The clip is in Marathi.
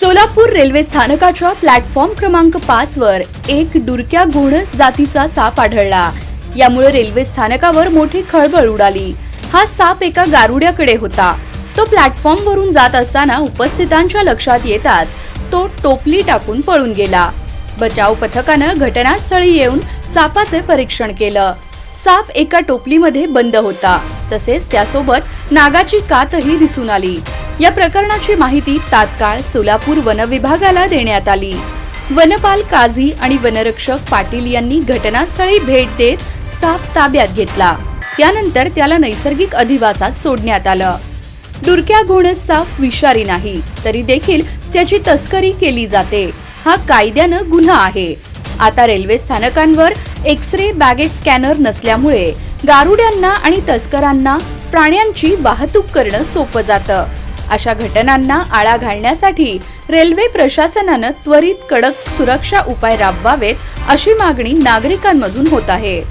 सोलापूर रेल्वे स्थानकाच्या प्लॅटफॉर्म क्रमांक पाच वर एक डुरक्या घोणस जातीचा साप आढळला. यामुळे रेल्वे स्थानकावर मोठी खळबळ उडाली. हा साप एका गारुड्याकडे होता. तो प्लॅटफॉर्म वरून जात असताना उपस्थितांच्या लक्षात येताच तो टोपली टाकून पळून गेला. बचाव पथकानं घटनास्थळी येऊन सापाचे परीक्षण केलं. साप एका टोपलीमध्ये बंद होता. तसेच त्यासोबत नागाची कातही दिसून आली. या प्रकरणाची माहिती तात्काळ सोलापूर वन विभागाला देण्यात आली. वनपाल काझी आणि वनरक्षक पाटील यांनी घटनास्थळी भेट देत साप ताब्यात घेतला. त्यानंतर त्याला नैसर्गिक अधिवासात सोडण्यात आलं. डुरक्या घोणस साप विषारी नाही तरी देखील त्याची तस्करी केली जाते. हा कायद्यानं गुन्हा आहे. आता रेल्वे स्थानकांवर एक्स रे बॅगेज स्कॅनर नसल्यामुळे गारुड्यांना आणि तस्करांना प्राण्यांची वाहतूक करणं सोपं जातं. अशा घटनांना आळा घालण्यासाठी रेल्वे प्रशासनानं त्वरित कडक सुरक्षा उपाय राबवावेत अशी मागणी नागरिकांमधून होत आहे.